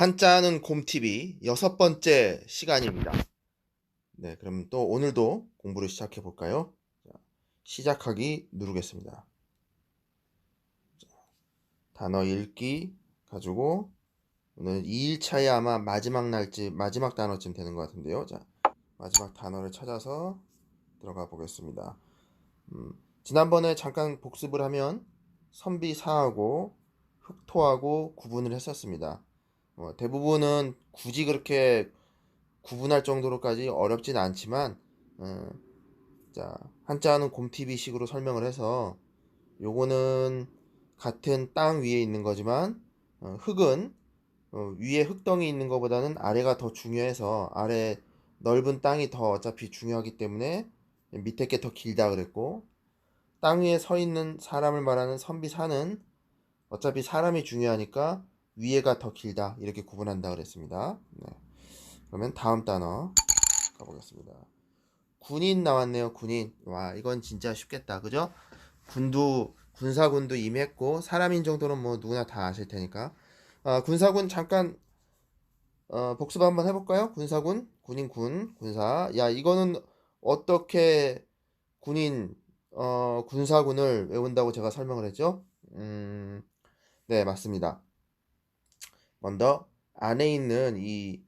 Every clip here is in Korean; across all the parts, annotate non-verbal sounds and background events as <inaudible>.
한자는 곰TV 여섯 번째 시간입니다. 네, 그럼 또 오늘도 공부를 시작해 볼까요? 자, 시작하기 누르겠습니다. 자, 단어 읽기 가지고 오늘 2일차에 아마 마지막 날쯤 마지막 단어쯤 되는 것 같은데요. 자, 마지막 단어를 찾아서 들어가 보겠습니다. 음, 지난번에 잠깐 복습을 하면 선비사하고 흑토하고 구분을 했었습니다. 어, 대부분은 굳이 그렇게 구분할 정도로까지 어렵진 않지만 어, 자 한자는 곰TV식으로 설명을 해서 요거는 같은 땅 위에 있는 거지만 어, 흙은 어, 위에 흙덩이 있는 것보다는 아래가 더 중요해서 아래 넓은 땅이 더 어차피 중요하기 때문에 밑에 게 더 길다 그랬고 땅 위에 서 있는 사람을 말하는 선비사는 어차피 사람이 중요하니까 위에가 더 길다 이렇게 구분한다 그랬습니다. 네. 그러면 다음 단어 가보겠습니다. 군인 나왔네요. 군인. 와 이건 진짜 쉽겠다. 그죠? 군도 군사군도 임했고 사람인 정도는 뭐 누구나 다 아실 테니까. 아, 군사군 잠깐 어, 복습 한번 해볼까요? 군사군, 군인, 군, 군사. 야 이거는 어떻게 군인 어, 군사군을 외운다고 제가 설명을 했죠? 음, 네 맞습니다. 먼저 안에 있는 이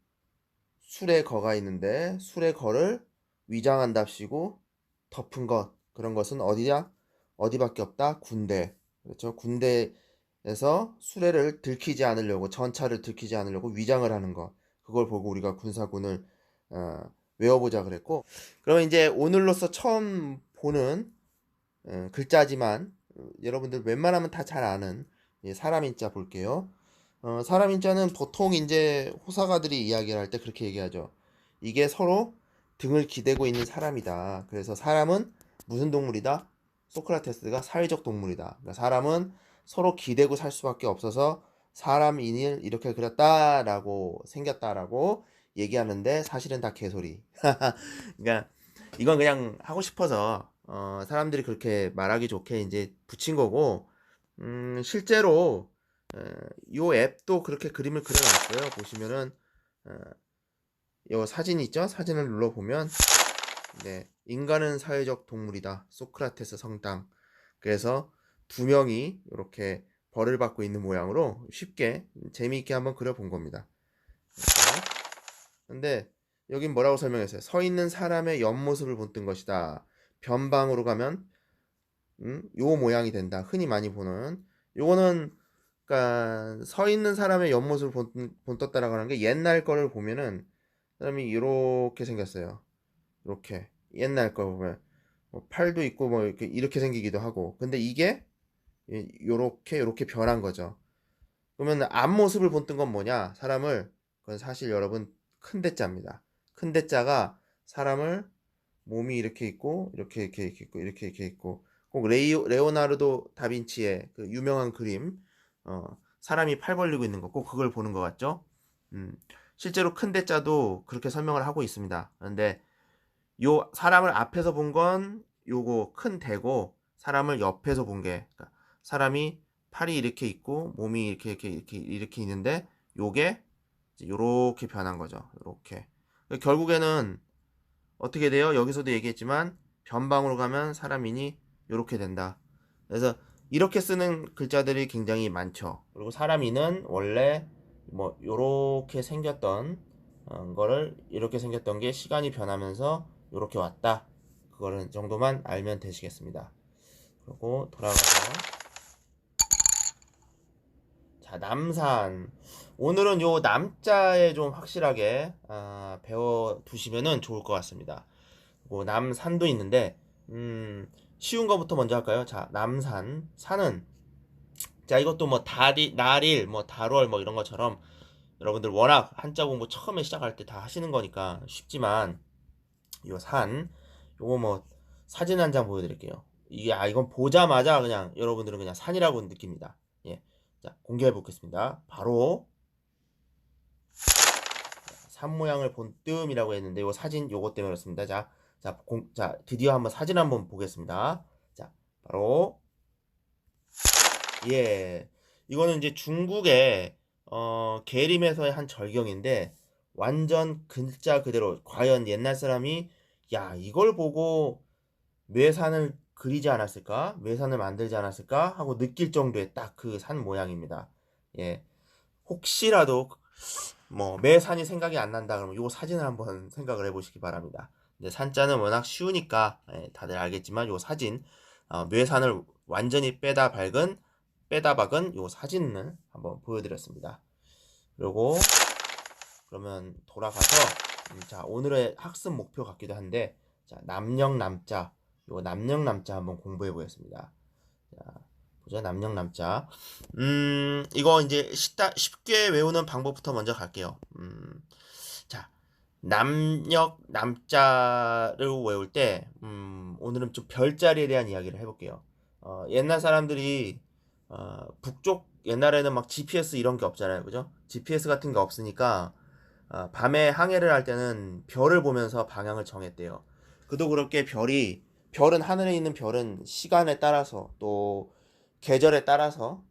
술의 거가 있는데 술의 거를 위장한답시고 덮은 것 그런 것은 어디냐? 어디밖에 없다? 군대. 그렇죠? 군대에서 수레를 들키지 않으려고 전차를 들키지 않으려고 위장을 하는 것. 그걸 보고 우리가 군사군을 어, 외워보자 그랬고 그러면 이제 오늘로서 처음 보는 어, 글자지만 어, 여러분들 웬만하면 다 잘 아는 사람 인자 볼게요. 어, 사람 인자는 보통 이제 호사가들이 이야기를 할 때 그렇게 얘기하죠. 이게 서로 등을 기대고 있는 사람이다. 그래서 사람은 무슨 동물이다? 소크라테스가 사회적 동물이다. 그러니까 사람은 서로 기대고 살 수밖에 없어서 사람인을 이렇게 그렸다라고 생겼다라고 얘기하는데 사실은 다 개소리. <laughs> 그러니까 이건 그냥 하고 싶어서 어, 사람들이 그렇게 말하기 좋게 이제 붙인 거고 음, 실제로 이 앱도 그렇게 그림을 그려놨어요. 보시면은 이 사진 있죠? 사진을 눌러보면 네, 인간은 사회적 동물이다. 소크라테스 성당. 그래서 두 명이 이렇게 벌을 받고 있는 모양으로 쉽게 재미있게 한번 그려본 겁니다. 근데 여긴 뭐라고 설명했어요? 서 있는 사람의 옆모습을 본뜬 것이다. 변방으로 가면 음, 요 모양이 된다. 흔히 많이 보는 요거는 그러니까 서 있는 사람의 옆모습을 본, 본떴다라고 하는 게 옛날 거를 보면은 사람이 이렇게 생겼어요. 이렇게 옛날 거 보면 뭐 팔도 있고 뭐 이렇게 이렇게 생기기도 하고 근데 이게 요렇게 요렇게 변한 거죠. 그러면 앞모습을 본뜬 건 뭐냐? 사람을 그건 사실 여러분 큰 대자입니다. 큰 대자가 사람을 몸이 이렇게 있고 이렇게 이렇게, 있고 이렇게 이렇게 있고 꼭 레이오, 레오나르도 다빈치의 그 유명한 그림 어, 사람이 팔 벌리고 있는 거 꼭 그걸 보는 것 같죠? 음, 실제로 큰 대자도 그렇게 설명을 하고 있습니다. 그런데 요 사람을 앞에서 본 건 요거 큰 대고 사람을 옆에서 본 게 그러니까 사람이 팔이 이렇게 있고 몸이 이렇게 이렇게 이렇게 이렇게 있는데 요게 요렇게 변한 거죠. 요렇게 결국에는 어떻게 돼요? 여기서도 얘기했지만 변방으로 가면 사람이니 요렇게 된다. 그래서 이렇게 쓰는 글자들이 굉장히 많죠. 그리고 사람이는 원래 뭐 요렇게 생겼던 어, 거를 이렇게 생겼던 게 시간이 변하면서 요렇게 왔다. 그거는 정도만 알면 되시겠습니다. 그리고 돌아가서 자 남산 오늘은 요 남자에 좀 확실하게 아, 배워 두시면은 좋을 것 같습니다. 뭐 남산도 있는데 음 쉬운 거부터 먼저 할까요? 자, 남산, 산은 자, 이것도 뭐 달이, 날일, 뭐 달월 뭐 이런 것처럼 여러분들 워낙 한자 공부 처음에 시작할 때 다 하시는 거니까 쉽지만 요 산, 요거 뭐 사진 한 장 보여드릴게요. 이게 아 이건 보자마자 그냥 여러분들은 그냥 산이라고 느낍니다. 예, 자 공개해 보겠습니다. 바로 산 모양을 본 뜸이라고 했는데 요 사진 요것 때문에 그렇습니다. 자. 자, 공, 자, 드디어 한번 사진 한번 보겠습니다. 자, 바로 예. 이거는 이제 중국의 어, 계림에서의 한 절경인데 완전 글자 그대로 과연 옛날 사람이 야 이걸 보고 뇌산을 그리지 않았을까? 뇌산을 만들지 않았을까? 하고 느낄 정도의 딱 그 산 모양입니다. 예. 혹시라도 뭐 매산이 생각이 안 난다 그러면 요 사진을 한번 생각을 해보시기 바랍니다. 근데 산자는 워낙 쉬우니까 예, 다들 알겠지만 요 사진 어, 뇌산을 완전히 빼다 밝은 빼다 박은 요 사진을 한번 보여드렸습니다. 그리고 그러면 돌아가서 음, 자 오늘의 학습 목표 같기도 한데 자 남녕 남자 요 남녕 남자 한번 공부해 보겠습니다. 자 보자 남녕 남자 음 이거 이제 쉽다, 쉽게 외우는 방법부터 먼저 갈게요. 음자 남역 남자를 외울 때 음, 오늘은 좀 별자리에 대한 이야기를 해볼게요. 어, 옛날 사람들이 어, 북쪽 옛날에는 막 GPS 이런 게 없잖아요, 그죠? GPS 같은 게 없으니까 어, 밤에 항해를 할 때는 별을 보면서 방향을 정했대요. 그도 그렇게 별이 별은 하늘에 있는 별은 시간에 따라서 또 계절에 따라서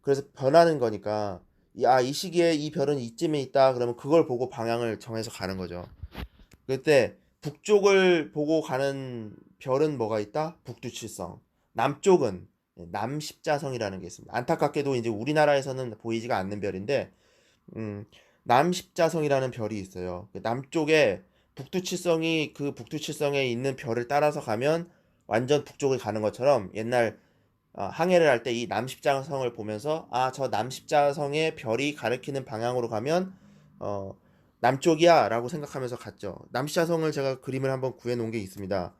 그래서 변하는 거니까 야, 이 시기에 이 별은 이쯤에 있다 그러면 그걸 보고 방향을 정해서 가는 거죠. 그때 북쪽을 보고 가는 별은 뭐가 있다? 북두칠성. 남쪽은 남십자성이라는 게 있습니다. 안타깝게도 이제 우리나라에서는 보이지가 않는 별인데 음, 남십자성이라는 별이 있어요. 그 남쪽에 북두칠성이 그 북두칠성에 있는 별을 따라서 가면 완전 북쪽을 가는 것처럼 옛날 어, 항해를 할 때 이 남십자성을 보면서 아 저 남십자성의 별이 가리키는 방향으로 가면 어, 남쪽이야 라고 생각하면서 갔죠. 남십자성을 제가 그림을 한번 구해 놓은 게 있습니다.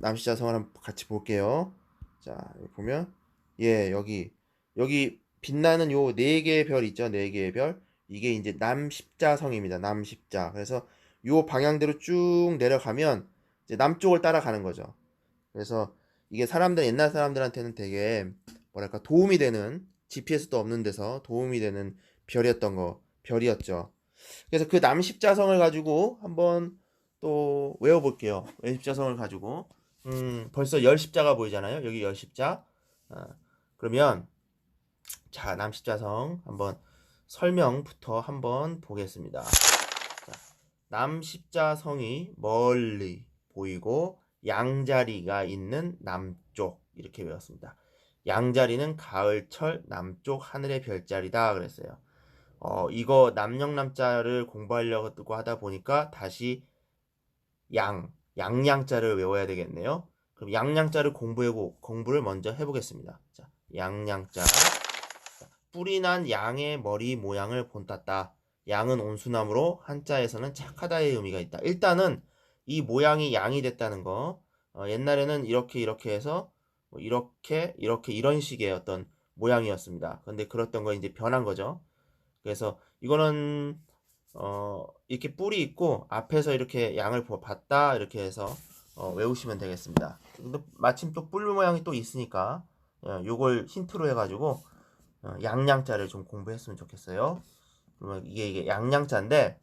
남십자성을 한번 같이 볼게요. 자 여기 보면 예 여기 여기 빛나는 요 네 개의 별 있죠 네 개의 별 이게 이제 남십자성입니다 남십자 그래서 요 방향대로 쭉 내려가면 이제 남쪽을 따라가는 거죠 그래서 이게 사람들 옛날 사람들한테는 되게 뭐랄까 도움이 되는 GPS도 없는 데서 도움이 되는 별이었던 거 별이었죠 그래서 그 남십자성을 가지고 한번 또 외워볼게요 남십자성을 가지고 음, 벌써 열 십자가 보이잖아요. 여기 열 십자. 어, 그러면 자 남십자성 한번 설명부터 한번 보겠습니다. 자, 남십자성이 멀리 보이고 양자리가 있는 남쪽 이렇게 외웠습니다. 양자리는 가을철 남쪽 하늘의 별자리다 그랬어요. 어, 이거 남영남자를 공부하려고 하다 보니까 다시 양 양양자를 외워야 되겠네요. 그럼 양양자를 공부해고 공부를 먼저 해보겠습니다. 자, 양양자. 뿌리 난 양의 머리 모양을 본땄다. 양은 온수나무로 한자에서는 착하다의 의미가 있다. 일단은 이 모양이 양이 됐다는 거. 어, 옛날에는 이렇게 이렇게 해서 뭐 이렇게 이렇게 이런 식의 어떤 모양이었습니다. 근데 그랬던 거 이제 변한 거죠. 그래서 이거는 어, 이렇게 뿔이 있고 앞에서 이렇게 양을 봤다 이렇게 해서 어, 외우시면 되겠습니다. 마침 또 뿔 모양이 또 있으니까 어, 요걸 힌트로 해가지고 어, 양양자를 좀 공부했으면 좋겠어요. 그러면 이게 이게 양양자인데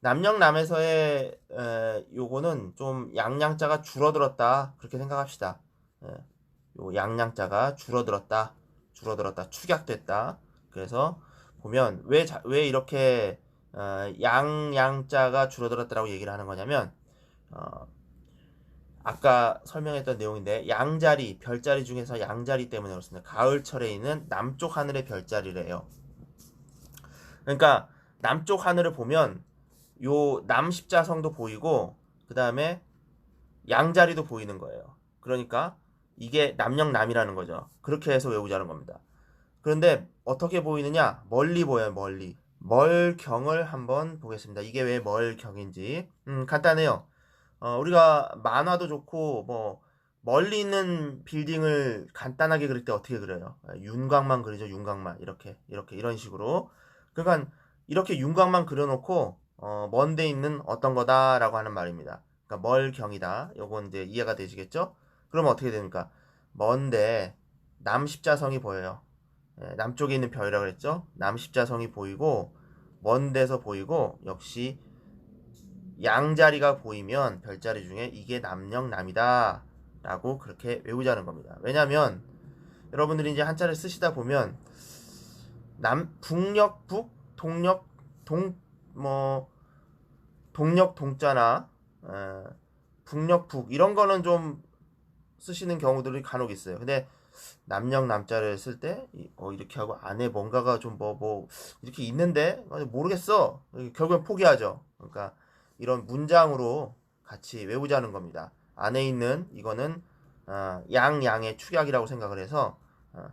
남영남에서의 에, 요거는 좀 양양자가 줄어들었다 그렇게 생각합시다. 예, 요 양양자가 줄어들었다, 줄어들었다, 축약됐다. 그래서 보면 왜 왜 이렇게 어, 양 양자가 줄어들었다라고 얘기를 하는 거냐면 어, 아까 설명했던 내용인데 양자리 별자리 중에서 양자리 때문에 그렇습니다. 가을철에 있는 남쪽 하늘의 별자리래요. 그러니까 남쪽 하늘을 보면 요 남십자성도 보이고 그 다음에 양자리도 보이는 거예요. 그러니까 이게 남영남이라는 거죠. 그렇게 해서 외우자는 겁니다. 그런데 어떻게 보이느냐? 멀리 보여요, 멀리. 멀경을 한번 보겠습니다. 이게 왜 멀경인지. 음, 간단해요. 어, 우리가 만화도 좋고, 뭐, 멀리 있는 빌딩을 간단하게 그릴 때 어떻게 그려요? 아, 윤곽만 그리죠, 윤곽만. 이렇게, 이렇게, 이런 식으로. 그러니까, 이렇게 윤곽만 그려놓고, 어, 먼데 있는 어떤 거다라고 하는 말입니다. 그러니까 멀경이다. 요건 이제 이해가 되시겠죠? 그러면 어떻게 됩니까? 먼데 남십자성이 보여요. 예, 남쪽에 있는 별이라고 그랬죠. 남십자성이 보이고 먼 데서 보이고 역시 양자리가 보이면 별자리 중에 이게 남영남이다 라고 그렇게 외우자는 겁니다. 왜냐하면 여러분들이 이제 한자를 쓰시다 보면 남 북녘 북 동력 동뭐 동력 동자나 에, 북력 북 이런 거는 좀 쓰시는 경우들이 간혹 있어요. 근데 남력 남자를 쓸 때 어, 이렇게 하고 안에 뭔가가 좀 뭐뭐 이렇게 있는데 어, 모르겠어. 결국엔 포기하죠. 그러니까 이런 문장으로 같이 외우자는 겁니다. 안에 있는 이거는 어, 양 양의 축약이라고 생각을 해서 어,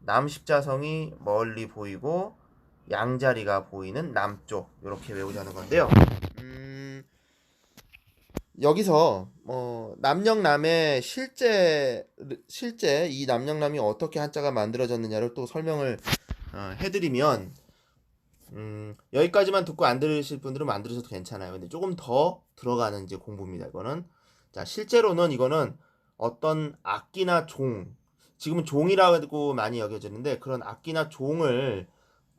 남 십자성이 멀리 보이고 양자리가 보이는 남쪽 이렇게 외우자는 건데요. 음, 여기서 뭐 남영남의 실제 실제 이 남영남이 어떻게 한자가 만들어졌느냐를 또 설명을 어, 해드리면 음, 여기까지만 듣고 안 들으실 분들은 안 들으셔도 괜찮아요. 근데 조금 더 들어가는 이제 공부입니다. 이거는 자 실제로는 이거는 어떤 악기나 종 지금은 종이라고 많이 여겨지는데 그런 악기나 종을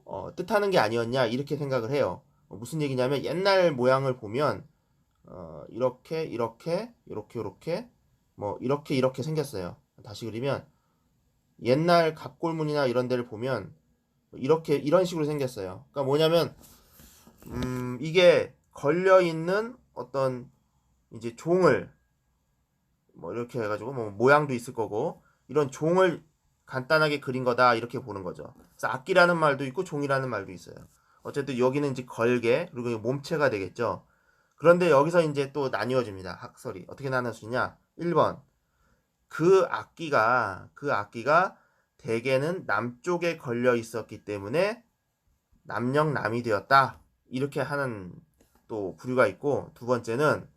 어, 뜻하는 게 아니었냐 이렇게 생각을 해요. 어, 무슨 얘기냐면 옛날 모양을 보면 어, 이렇게 이렇게 이렇게 이렇게 뭐 이렇게 이렇게 생겼어요. 다시 그리면 옛날 갑골문이나 이런 데를 보면 이렇게 이런 식으로 생겼어요. 그러니까 뭐냐면 음, 이게 걸려 있는 어떤 이제 종을 뭐 이렇게 해가지고 뭐 모양도 있을 거고 이런 종을 간단하게 그린 거다 이렇게 보는 거죠. 그래서 악기라는 말도 있고 종이라는 말도 있어요. 어쨌든 여기는 이제 걸개 그리고 몸체가 되겠죠. 그런데 여기서 이제 또 나뉘어집니다. 학설이 어떻게 나눌 수 있냐? 1번 그 악기가 그 악기가 대개는 남쪽에 걸려 있었기 때문에 남령남이 되었다 이렇게 하는 또 부류가 있고 두 번째는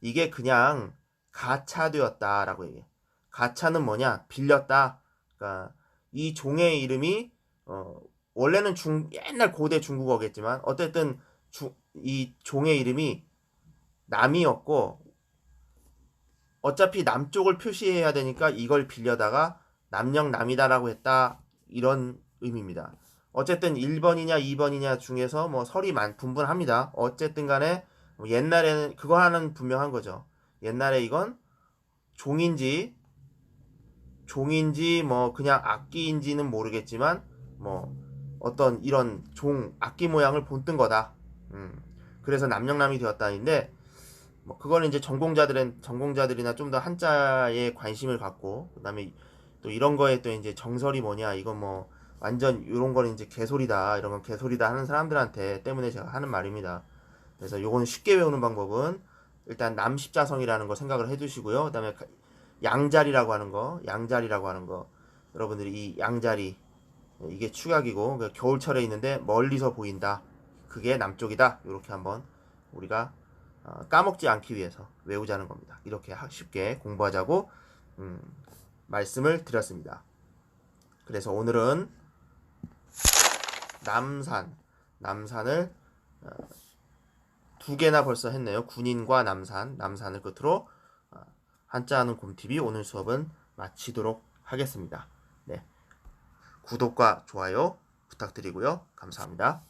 이게 그냥 가차되었다라고 얘기해. 가차는 뭐냐? 빌렸다. 그러니까 이 종의 이름이 어, 원래는 중 옛날 고대 중국어겠지만 어쨌든 주, 이 종의 이름이 남이었고 어차피 남쪽을 표시해야 되니까 이걸 빌려다가 남령 남이다라고 했다 이런 의미입니다. 어쨌든 1번이냐 2번이냐 중에서 뭐 설이 많 분분합니다. 어쨌든 간에 뭐 옛날에는 그거 하나는 분명한 거죠. 옛날에 이건 종인지 종인지 뭐 그냥 악기인지는 모르겠지만 뭐 어떤 이런 종 악기 모양을 본뜬 거다. 음. 그래서 남령남이 되었다는데 뭐 그거는 이제 전공자들은 전공자들이나 좀 더 한자에 관심을 갖고 그다음에 또 이런 거에 또 이제 정설이 뭐냐 이건 뭐 완전 이런 거는 이제 개소리다 이런 건 개소리다 하는 사람들한테 때문에 제가 하는 말입니다. 그래서 요거는 쉽게 외우는 방법은 일단 남십자성이라는 거 생각을 해두시고요. 그다음에 가- 양자리라고 하는 거, 양자리라고 하는 거 여러분들이 이 양자리 이게 축약이고 그 겨울철에 있는데 멀리서 보인다. 그게 남쪽이다. 이렇게 한번 우리가 어, 까먹지 않기 위해서 외우자는 겁니다. 이렇게 하- 쉽게 공부하자고 음, 말씀을 드렸습니다. 그래서 오늘은 남산, 남산을 어, 두 개나 벌써 했네요. 군인과 남산, 남산을 끝으로 어, 한자하는 곰TV 오늘 수업은 마치도록 하겠습니다. 네. 구독과 좋아요 부탁드리고요. 감사합니다.